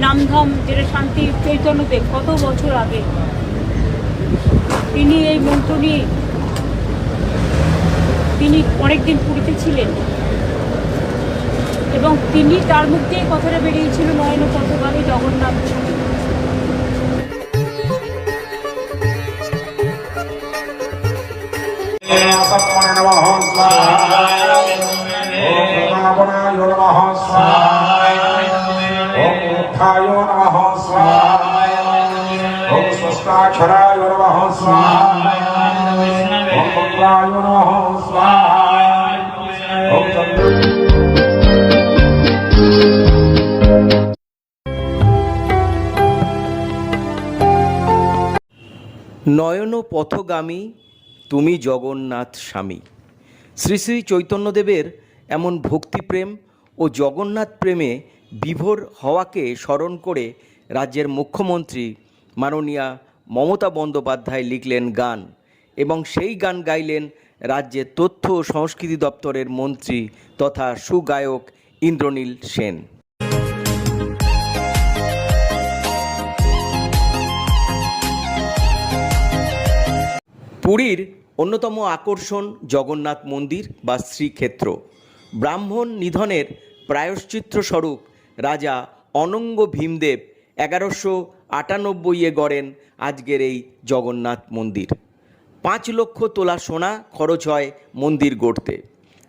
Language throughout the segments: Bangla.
নামধাম যেটা শান্তি চৈতন্যদেব কত বছর আগে? তিনি এই মন্ত্র নিয়ে তিনি অনেকদিন পুরীতে ছিলেন। এবং তিনি তার মধ্যেই কথাটা বেরিয়েছিল নয়ন পথবাণী জগন্নাথ। ॐ मूर्धाय नमः स्वाहा ॐ स्वस्ताक्षराय नमः स्वाहा ॐ मंगलाय नमः स्वाहा ॐ चन्द्र নয়ন পথগামী তুমি জগন্নাথ স্বামী শ্রী শ্রী চৈতন্যদেবের এমন ভক্তিপ্রেম ও জগন্নাথ প্রেমে বিভোর হওয়াকে স্মরণ করে রাজ্যের মুখ্যমন্ত্রী মাননীয়া মমতা বন্দ্যোপাধ্যায় লিখলেন গান এবং সেই গান গাইলেন রাজ্যের তথ্য ও সংস্কৃতি দপ্তরের মন্ত্রী তথা সুগায়ক ইন্দ্রনীল সেন। পুরীর অন্যতম আকর্ষণ জগন্নাথ মন্দির বা শ্রীক্ষেত্র। ব্রাহ্মণ নিধনের প্রায়শ্চিত্র স্বরূপ রাজা অনঙ্গ ভীমদেব এগারোশো আটানব্বইয়ে গড়েন আজকের এই জগন্নাথ মন্দির। পাঁচ লক্ষ তোলা সোনা খরচ হয় মন্দির গড়তে।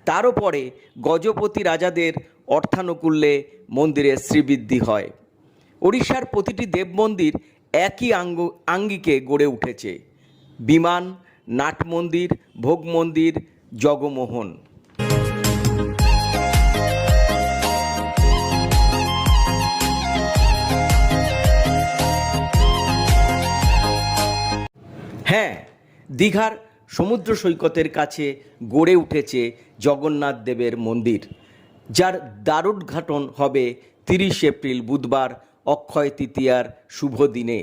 তারও পরে গজপতি রাজাদের অর্থানুকূল্যে মন্দিরের শ্রীবৃদ্ধি হয়। ওড়িশার প্রতিটি দেব মন্দির একই আঙ্গ, আঙ্গিকে গড়ে উঠেছে। বিমান, নাট মন্দির, ভোগ মন্দির, জগমোহন। দীঘার সমুদ্র সৈকতের কাছে গড়ে উঠেছে জগন্নাথ দেবের মন্দির, যার দ্বারোদ্ঘাটন হবে তিরিশ এপ্রিল বুধবার অক্ষয় তৃতীয়ার শুভ দিনে।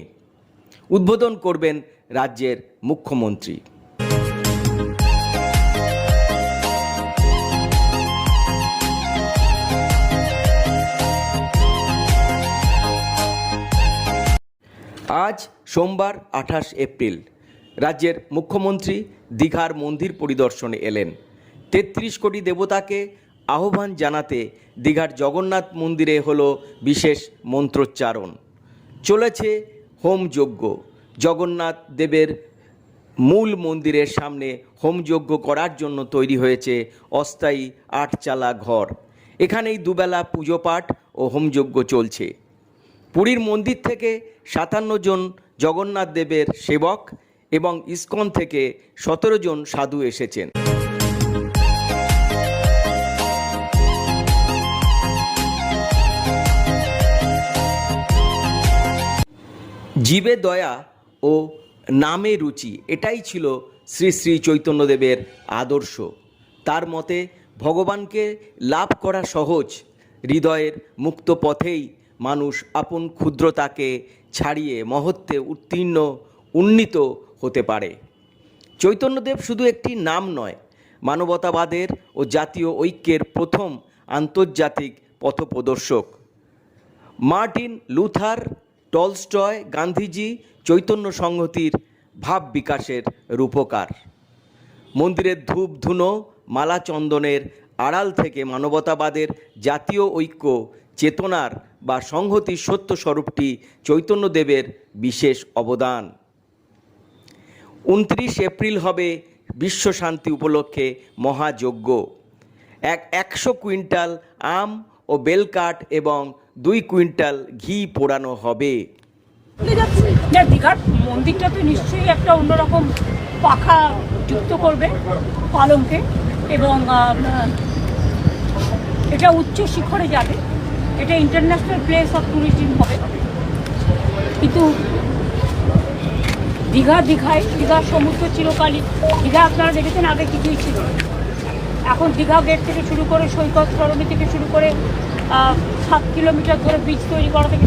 উদ্বোধন করবেন রাজ্যের মুখ্যমন্ত্রী। আজ সোমবার আঠাশ এপ্রিল। রাজ্যের মুখ্যমন্ত্রী দীঘার মন্দির পরিদর্শনে এলেন। তেত্রিশ কোটি দেবতাকে আহ্বান জানাতে দীঘার জগন্নাথ মন্দিরে হলো বিশেষ মন্ত্রোচ্চারণ। চলেছে হোমযজ্ঞ জগন্নাথ দেবের মূল মন্দিরের সামনে হোমযজ্ঞ করার জন্য তৈরি হয়েছে অস্থায়ী আটচালা ঘর। এখানেই দুবেলা পুজো পাঠ ও হোমযজ্ঞ চলছে। পুরীর মন্দির থেকে সাতান্ন জন জগন্নাথ দেবের সেবক এবং ইসকন থেকে সতেরো জন সাধু এসেছেন। জীবে দয়া ও নামে রুচি, এটাই ছিল শ্রী শ্রী চৈতন্যদেবের আদর্শ। তার মতে, ভগবানকে লাভ করা সহজ, হৃদয়ের মুক্ত পথেই মানুষ আপন ক্ষুদ্রতাকে ছাড়িয়ে মহত্বে উত্তীর্ণ, উন্নীত হতে পারে। চৈতন্যদেব শুধু একটি নাম নয়, মানবতাবাদের ও জাতীয় ঐক্যের প্রথম আন্তর্জাতিক পথপ্রদর্শক। Martin Luther, Tolstoy, Gandhiji Chaitanya সংহতির ভাব বিকাশের রূপকার। মন্দিরের ধূপ ধুনো, মালা চন্দনের আড়াল থেকে মানবতাবাদের জাতীয় ঐক্য, চেতনার বা সংহতির সত্য স্বরূপটি চৈতন্যদেবের বিশেষ অবদান। উনত্রিশ এপ্রিল হবে বিশ্ব শান্তি উপলক্ষে মহাযজ্ঞ। এক একশো কুইন্টাল আম ও বেলকাঠ এবং দুই কুইন্টাল ঘি পোড়ানো হবে। দীঘার মন্দিরটা তো নিশ্চয়ই একটা অন্যরকম পাখা যুক্ত করবে পালঙ্কে এবং এটা উচ্চ শিখরে যাবে। এটা ইন্টারন্যাশনাল প্লেস অফ ট্যুরিজম হবে। কিন্তু দীঘা, দীঘায়, দীঘার সমুদ্র চিরকালই। দীঘা আপনারা দেখেছেন, আগে কিছুই ছিল এখন দীঘা গেট থেকে শুরু করে সৈকত, সরণি থেকে শুরু করে সাত কিলোমিটার ধরে বীজ তৈরি করা থেকে